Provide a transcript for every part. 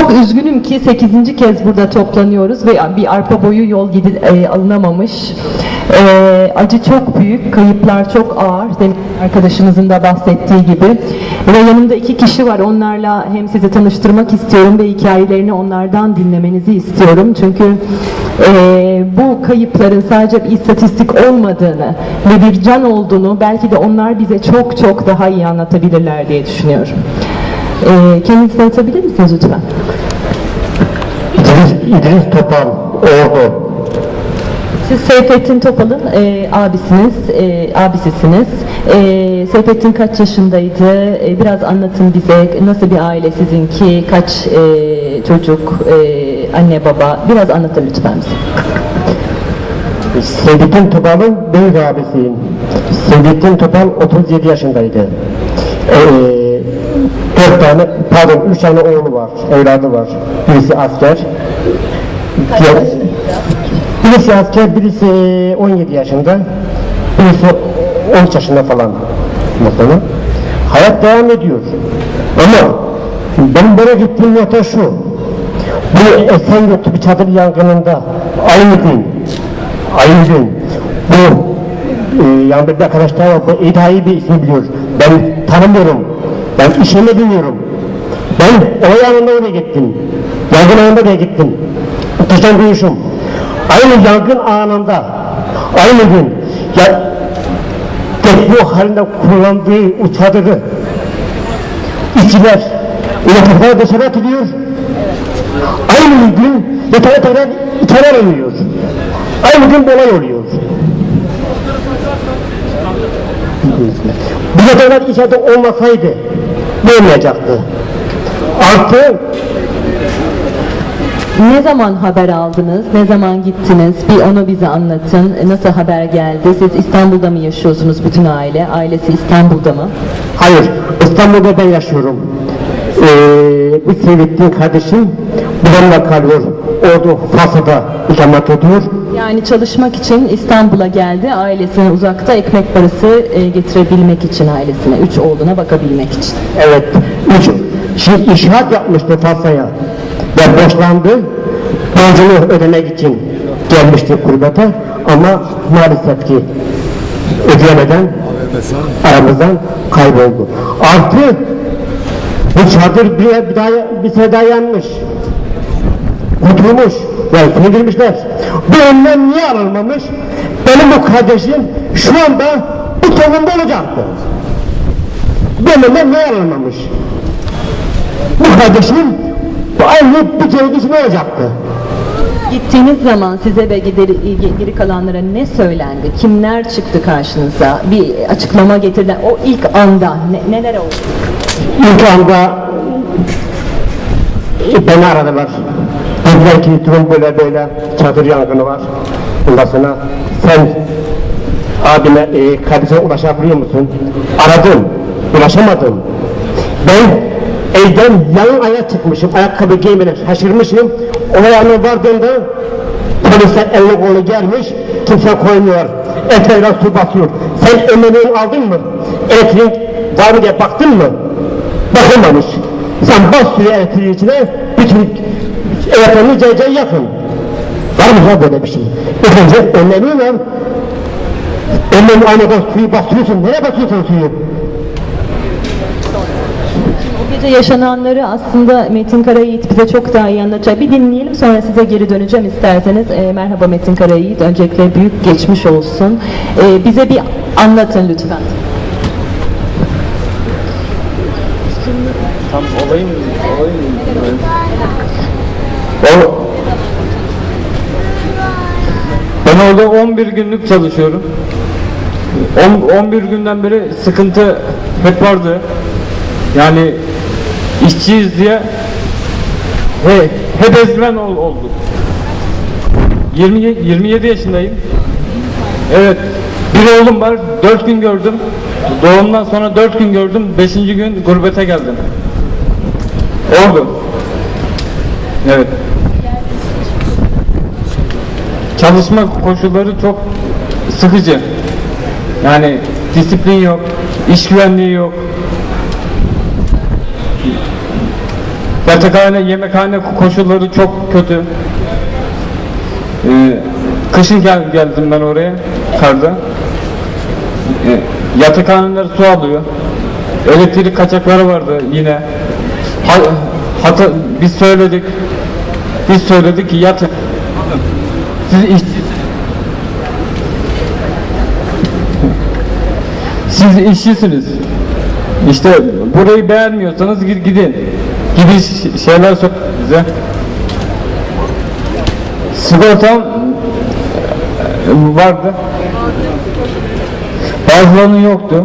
Çok üzgünüm ki 8. kez burada toplanıyoruz ve bir arpa boyu yol gidi, e, alınamamış. E, acı çok büyük, kayıplar çok ağır. Demin arkadaşımızın da bahsettiği gibi. Ve yanımda iki kişi var. Onlarla hem sizi tanıştırmak istiyorum ve hikayelerini onlardan dinlemenizi istiyorum. Çünkü e, bu kayıpların sadece bir istatistik olmadığını ve bir can olduğunu belki de onlar bize çok çok daha iyi anlatabilirler diye düşünüyorum. E, kendinizi tanıtabilir misiniz lütfen? İdris, İdris Topal, Ordu. Siz Seyfettin Topal'ın e, abisiniz, e, abisisiniz. E, Seyfettin kaç yaşındaydı? E, biraz anlatın bize. Nasıl bir aile sizinki? Kaç e, çocuk, e, anne baba? Biraz anlatın lütfen bize. Sevdik'in Topal'ın büyük abisiyim. Sevdik'in Topal 37 yaşındaydı. Ee, dört tane, pardon üç tane oğlu var, evladı var. Birisi asker. Diğer, birisi asker, birisi 17 yaşında. Birisi 13 yaşında falan. Mesela. Hayat devam ediyor. Ama benim merak ettiğim nokta şu. Bu Esenyurt bir çadır yangınında aynı gün aynı gün bu e, yanında bir arkadaşlar var, bu İdahi bir ismi biliyor. Ben tanımıyorum. Ben işimi bilmiyorum. Ben olay anında oraya gittim. Yangın anında oraya gittim. Dıştan duyuşum. Aynı yangın anında, aynı gün ya depo halinde kullandığı o çadırı işçiler yataklara dışarı atılıyor. Aynı gün yatağa tekrar içeri alınıyor. Aynı gün olay oluyor. Bu yataklar içeride olmasaydı ne olmayacaktı? Artı Ne zaman haber aldınız? Ne zaman gittiniz? Bir onu bize anlatın. E, Nasıl haber geldi? Siz İstanbul'da mı yaşıyorsunuz bütün aile? Ailesi İstanbul'da mı? hayır İstanbul'da ben yaşıyorum. Ee, bir Seyfettin kardeşim babamla kalıyor. Orada Fasa'da ikamet ediyor. Yani çalışmak için İstanbul'a geldi. Ailesine uzakta ekmek parası e, getirebilmek için ailesine. Üç oğluna bakabilmek için. Evet. Üç, şimdi inşaat yapmıştı Fasa'ya. Ve borçlandı. Borcunu ödemek için gelmişti gurbete. Ama maalesef ki ödeyemeden aramızdan kayboldu. Artı bu çadır bir, bir daha bir sene daha yanmış. Kurtulmuş. Yani söndürmüşler. Bu önlem niye alınmamış? Benim bu kardeşim şu anda bu toplumda olacaktı. Bu önlem niye alınmamış? Bu kardeşim bu aynı bir kere ne olacaktı? Gittiğiniz zaman size ve geri, geri kalanlara ne söylendi? Kimler çıktı karşınıza? Bir açıklama getirdiler. O ilk anda ne, neler oldu? İlk anda beni aradılar. Dediler ki durum böyle böyle çadır yangını var. Ondan sen abine, e, kardeşine ulaşabiliyor musun? Aradım, ulaşamadım. Ben evden yan aya çıkmışım, ayakkabı giymeden şaşırmışım. Olay anı vardığında polisler elini kolunu gelmiş, kimse koymuyor. Etrafına su basıyor. Sen emeğini aldın mı? Elektrik var mı diye baktın mı? Bakılmamış. Sen bas suyu elektriğin içine, bütün elektriğini caycay yakın. Var mı ya böyle bir şey? İlk önce önlemi var. Önlemi aynadan suyu bastırıyorsun. Nereye basıyorsun suyu? Gece yaşananları aslında Metin Karayiğit bize çok daha iyi anlatacak. Bir dinleyelim sonra size geri döneceğim isterseniz. E, merhaba Metin Karayiğit. Öncelikle büyük geçmiş olsun. E, bize bir anlatın lütfen. Tam olayım olayım O, Ben orada 11 günlük çalışıyorum. On- 11 günden beri sıkıntı hep vardı. Yani işçiyiz diye he, hep ezdiren ol, olduk. 20, 27 yaşındayım. Evet. Bir oğlum var. 4 gün gördüm. Doğumdan sonra 4 gün gördüm. 5. gün gurbete geldim. Oldu. Evet. Çalışma koşulları çok sıkıcı. Yani disiplin yok, iş güvenliği yok. Yatakhane, yemekhane koşulları çok kötü. Ee, kışın gel, geldim ben oraya, karda. Ee, yatakhaneler su alıyor. Elektrik kaçakları vardı yine. Ha, hata, biz söyledik. Biz söyledik ki yatın. Siz işçisiniz. Siz işçisiniz. İşte burayı beğenmiyorsanız gid- gidin. Gibi şeyler söyledi bize. Sigortam e, vardı. Bazılarının yoktu.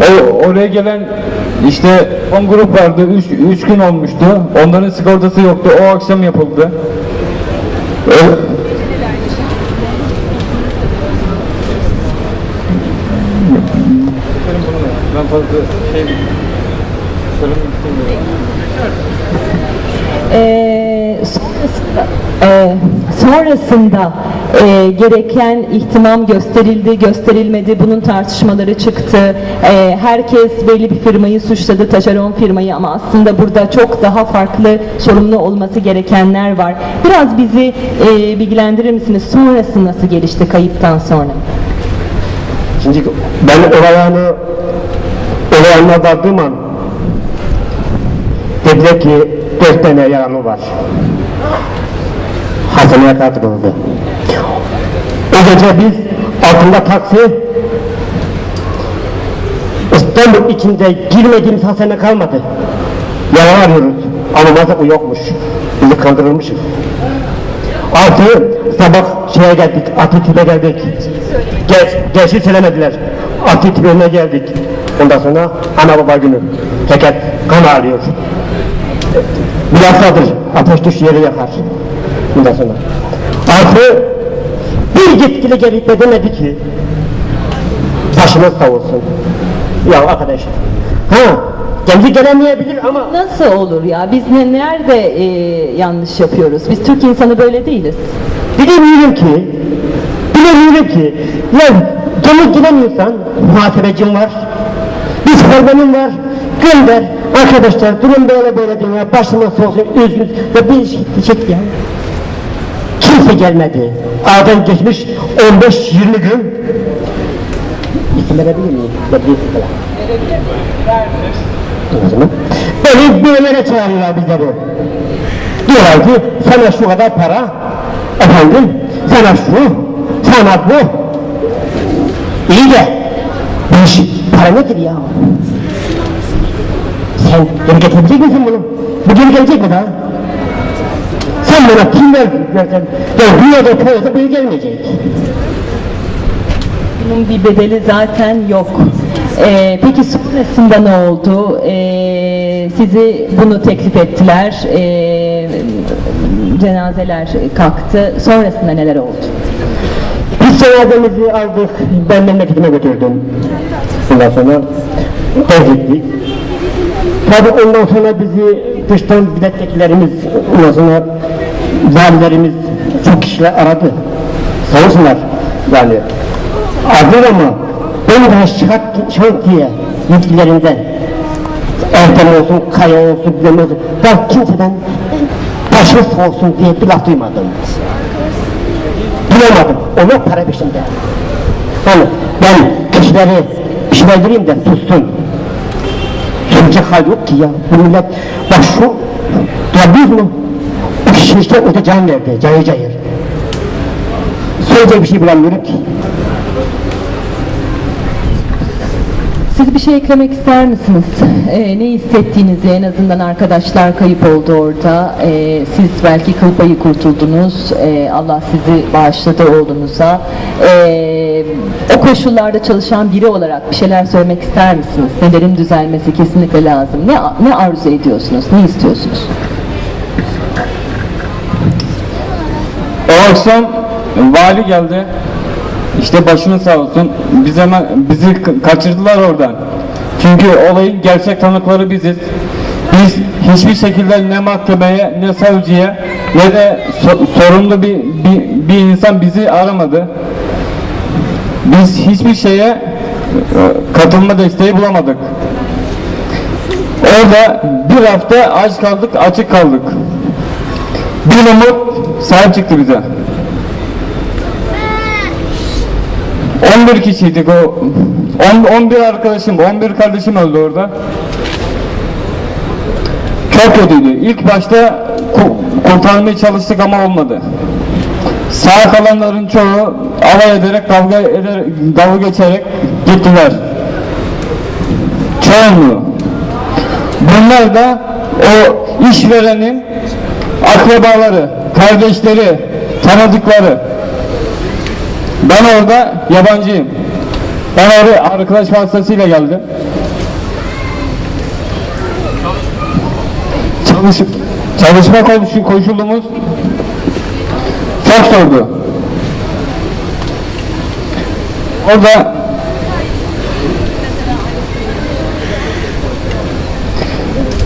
O, oraya gelen işte 10 grup vardı. 3 gün olmuştu. Onların sigortası yoktu. O akşam yapıldı. Öyle- Ben fazla şey söylemek istemiyorum. Ee, sonrasında, e, sonrasında e, gereken ihtimam gösterildi, gösterilmedi, bunun tartışmaları çıktı. E, herkes belli bir firmayı suçladı, taşeron firmayı ama aslında burada çok daha farklı sorumlu olması gerekenler var. Biraz bizi e, bilgilendirir misiniz? Sonrası nasıl gelişti kayıptan sonra? Şimdi ben olay anı olay anına vardığım an dediler ki dört tane yaralı var. Hastaneye kaldırıldı. O gece biz altında taksi İstanbul içinde girmediğimiz hastane kalmadı. Yaralı arıyoruz. Ama maalesef o yokmuş. Bizi kandırılmışız. Altı sabah şeye geldik, Atatürk'e geldik. Geç, gerçi söylemediler. Atatürk'e geldik. Ondan sonra ana baba günü. Ceket kan ağrıyor. Bir ateş düş yeri yakar. Bundan sonra. Altı bir yetkili gelip de demedi ki başınız sağ olsun. Ya arkadaş. Ha, kendi gelemeyebilir ama Nasıl olur ya? Biz ne, nerede e, yanlış yapıyoruz? Biz Türk insanı böyle değiliz. Bilemiyorum ki, bilemiyorum ki. Ya gemi giremiyorsan muhasebecim var, bir formanım var, gönder. Arkadaşlar durum böyle böyle dünya başıma olsun üzgün ve bir şey diyecek ya. Kimse gelmedi. Aradan geçmiş 15-20 gün. İsim verebilir miyim? İsim falan. O zaman. Beni büyülere çağırıyorlar bize bu. Diyorlar ki sana şu kadar para, efendim sana şu, sana bu. İyi de bu iş para nedir ya? Sen geri getirebilecek misin bunu? Bu geri gelecek mi daha? Sen bana kim ver, versen, ya dünyada parası bu gelmeyecek. Bunun bir bedeli zaten yok. Ee, peki sonrasında ne oldu? Ee, sizi bunu teklif ettiler. Ee, cenazeler kalktı. Sonrasında neler oldu? Biz cenazemizi aldık, ben memleketime götürdüm. Ondan sonra terk Tabi ondan sonra bizi dıştan milletvekillerimiz, ondan sonra valilerimiz çok kişiler aradı. Sağ olsunlar yani. Aradılar ama ben daha şart, şantiye yetkililerinden Ertem olsun, Kaya olsun, bilmem olsun. Ben kimseden başı sağ olsun diye bir laf duymadım. Duyamadım. Onlar para peşinde. Yani ben kişileri bir vereyim de sussun. Söyleyecek hal yok ki ya. Bu millet bak şu duyabiliyoruz mu? O kişi işte o da can verdi. Cayır cayır. Söyleyecek bir şey bulamıyorum ki. Bir şey eklemek ister misiniz? Ee, ne hissettiğinizi en azından arkadaşlar kayıp oldu orada. Ee, siz belki kıl payı kurtuldunuz. Ee, Allah sizi bağışladı oğlunuza. Ee, o koşullarda çalışan biri olarak bir şeyler söylemek ister misiniz? Nelerin düzelmesi kesinlikle lazım. Ne, ne arzu ediyorsunuz? Ne istiyorsunuz? O akşam vali geldi. İşte başını sağ olsun. Biz hemen bizi kaçırdılar oradan. Çünkü olayın gerçek tanıkları biziz. Biz hiçbir şekilde ne mahkemeye ne savcıya ne de so- sorumlu bir, bir, bir insan bizi aramadı. Biz hiçbir şeye e, katılma desteği bulamadık. Orada bir hafta aç kaldık, açık kaldık. Bir umut sahip çıktı bize. 11 kişiydik o. 10, 11 arkadaşım, 11 kardeşim öldü orada. Çok kötüydü. İlk başta ku- kurtarmaya çalıştık ama olmadı. Sağ kalanların çoğu alay ederek, kavga eder, dalga geçerek gittiler. Çoğunluğu. Bunlar da o işverenin akrabaları, kardeşleri, tanıdıkları. Ben orada yabancıyım. Ben oraya arkadaş vasıtasıyla geldim. Çalış, çalışma koşu- koşulumuz çok zordu. Orada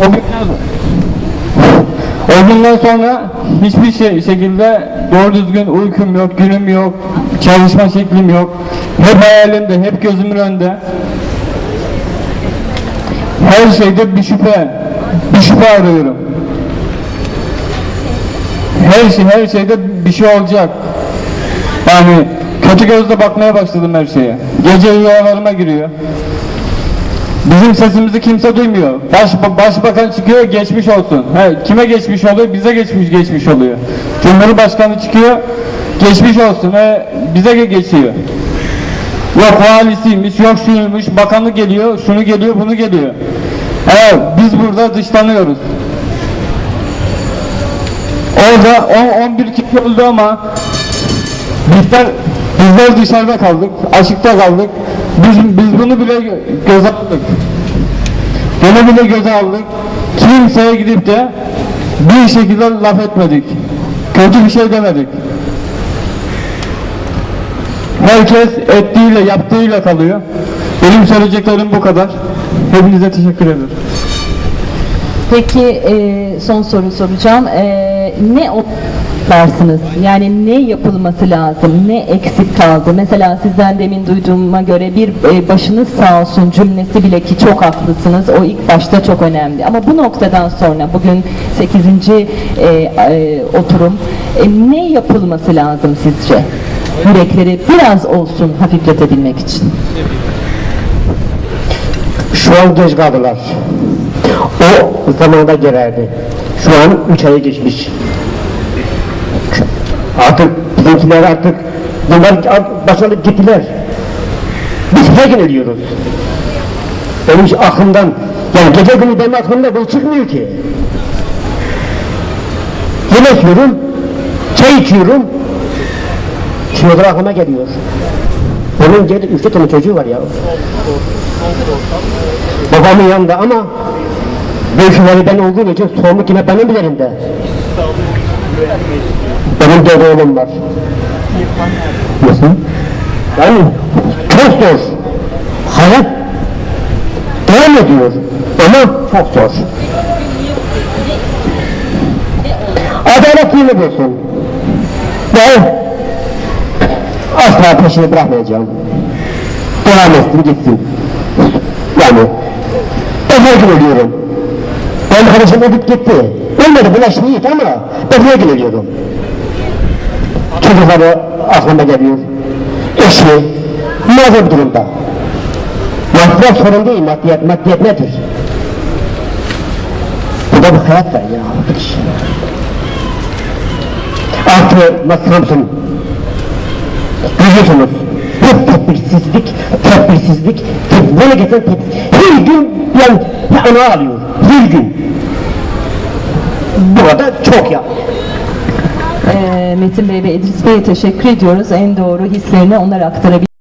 o günden, o günden sonra hiçbir şey şekilde doğru düzgün uykum yok, günüm yok, çalışma şeklim yok. Hep hayalimde, hep gözümün önünde. Her şeyde bir şüphe, bir şüphe arıyorum. Her şey, her şeyde bir şey olacak. Yani kötü gözle bakmaya başladım her şeye. Gece rüyalarıma giriyor. Bizim sesimizi kimse duymuyor. Baş, başbakan çıkıyor geçmiş olsun. He, kime geçmiş oluyor? Bize geçmiş geçmiş oluyor. Cumhurbaşkanı çıkıyor geçmiş olsun. He, bize ge- geçiyor. Yok valisiymiş, yok şuymuş, bakanlık geliyor, şunu geliyor, bunu geliyor. Evet, biz burada dışlanıyoruz. Orada 10-11 kişi öldü ama bizler, bizler dışarıda kaldık, açıkta kaldık. Biz, biz bunu bile gö- göze aldık. Gene bile göze aldık. Kimseye gidip de bir şekilde laf etmedik. Kötü bir şey demedik. Herkes ettiğiyle, yaptığıyla kalıyor. Benim söyleyeceklerim bu kadar. Hepinize teşekkür ederim. Peki e, son soru soracağım. E, ne o dersiniz? Yani ne yapılması lazım? Ne eksik kaldı? Mesela sizden demin duyduğuma göre bir e, başınız sağ olsun cümlesi bile ki çok haklısınız. O ilk başta çok önemli. Ama bu noktadan sonra bugün 8. E, e, oturum ne yapılması lazım sizce? Yürekleri biraz olsun hafifletebilmek için. Şu an geç kaldılar. O zamanda girerdi. Şu an 3 ayı geçmiş. Artık bizimkiler artık bunlar başarıp gittiler. Biz her gün ölüyoruz. Benim aklımdan yani gece günü benim aklımda bu çıkmıyor ki. Yemek yiyorum, çay içiyorum. Şimdi aklıma geliyor. Onun geri üç tane çocuğu var ya. Babamın yanında ama büyükleri ben olduğum için sorumluluk yine benim üzerimde. Benim dede oğlum var. Nasıl? Yani çok zor. Hayat devam ediyor ama çok zor. Adalet yeni bulsun. Ben asla peşini bırakmayacağım. Devam etsin gitsin. Yani gün ölüyorum. Ben kardeşim öldük gitti. Buna şehit ama gün ölüyorum. Çocukları aklıma geliyor. Eşi mazur durumda. Maddiyat sorun değil, maddiyat, maddiyat nedir? Burada bir hayat var ya arkadaş. Artı Samsun. Görüyorsunuz. Bu tedbirsizlik, tedbirsizlik, ted- böyle geçen ted her gün yani ana alıyor. Her gün. Burada çok ya. E, Metin Bey ve İdris Bey'e teşekkür ediyoruz. En doğru hislerini onlar aktarabilir.